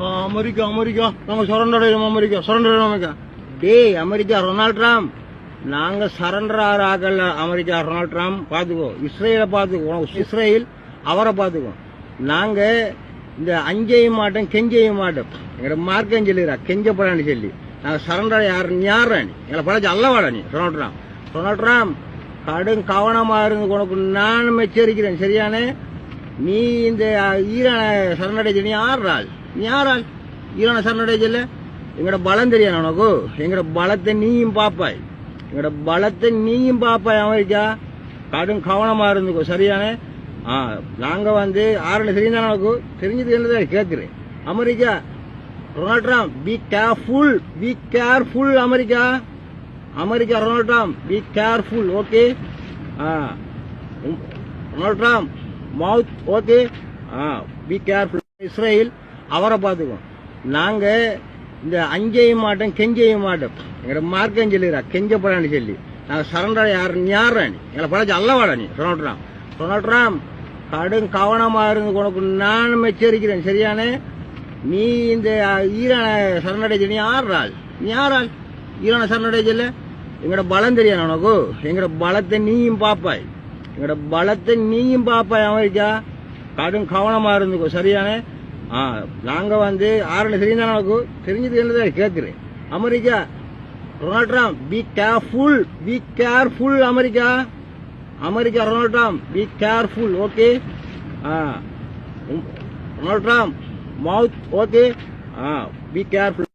America America நாங்க surrender ஆயிரும் America surrender America டேய் அமெரிக்கா ரொனால்ட் ட்ரம்ப் நாங்க சரண்டர் ஆகல அமெரிக்கா ரொனால்ட் ட்ரம்ப் பாத்துக்கோ இஸ்ரேல பாத்துக்கோ இஸ்ரேல் அவரை பாத்துக்கோ நாங்க இந்த அஞ்சைய மாட்டோம் கெஞ்சைய மாட்டோம் எங்கட மார்க்கம் சொல்லிடுறா கெஞ்சப்படான்னு சொல்லி நாங்க சரண்டர் யாரு யாரா நீ எங்களை பழச்சு அல்லவாடா நீ ரொனால்ட் ட்ரம்ப் ரொனால்ட் ட்ரம்ப் கடும் கவனமா இருந்து உனக்கு நானும் எச்சரிக்கிறேன் சரியானே நீ இந்த ஈரான சரணடைஞ்ச நீ ராஜ் யாரா ஆறாள் சரணடைய சொல்ல எங்கட பலம் தெரியாது உனக்கு. எங்கட பலத்தை நீயும் பாப்பாய் எங்கட பலத்தை நீயும் பாப்பாய் அமெரிக்கா. கடும் கவனமா இருந்துக்கோ சரியானே ஆ நாங்க வந்து ஆறுல தெரிஞ்சா உனக்கு? தெரிஞ்சது என்னதான் கேட்கிறேன் America Ronald Trump be careful be careful America. America Ronald Trump be careful okay ah Ronald Trump mouth okay ah be careful Israel. அவரை பார்த்துக்குவோம். நாங்கள் இந்த அஞ்சையும் மாட்டோம் கெஞ்சையும் மாட்டோம். எங்கட மார்க்கம் சொல்லிடுறா கெஞ்சப்படான்னு சொல்லி. நாங்கள் சரண்டர் யார் யாரா நீ? எங்களை படைச்சு அல்லவாடா நீ ரொனால்ட் ட்ரம்ப் ரொனால்ட் ட்ரம்ப் கடும் கவனமாக இருந்து உனக்கு நானும் எச்சரிக்கிறேன் சரியானே? நீ இந்த ஈரான சரணடைஞ்ச நீ ஆடுறாள் நீ ஆறாள் ஈரான சரணடைஞ்சல எங்களோட பலம் தெரியாது உனக்கு? எங்களோட பலத்தை நீயும் பாப்பாய் எங்களோட பலத்தை நீயும் பாப்பாய் அமெரிக்கா. கடும் கவனமாக இருந்துக்கோ சரியானே? ஆ நாங்க வந்து ஆரணி தெரியுதா தெரிஞ்சது என்னதான் கேட்கிறேன் America Ronald Trump be careful be careful America. America Ronald Trump be careful okay ah Ronald Trump mouth okay ah be careful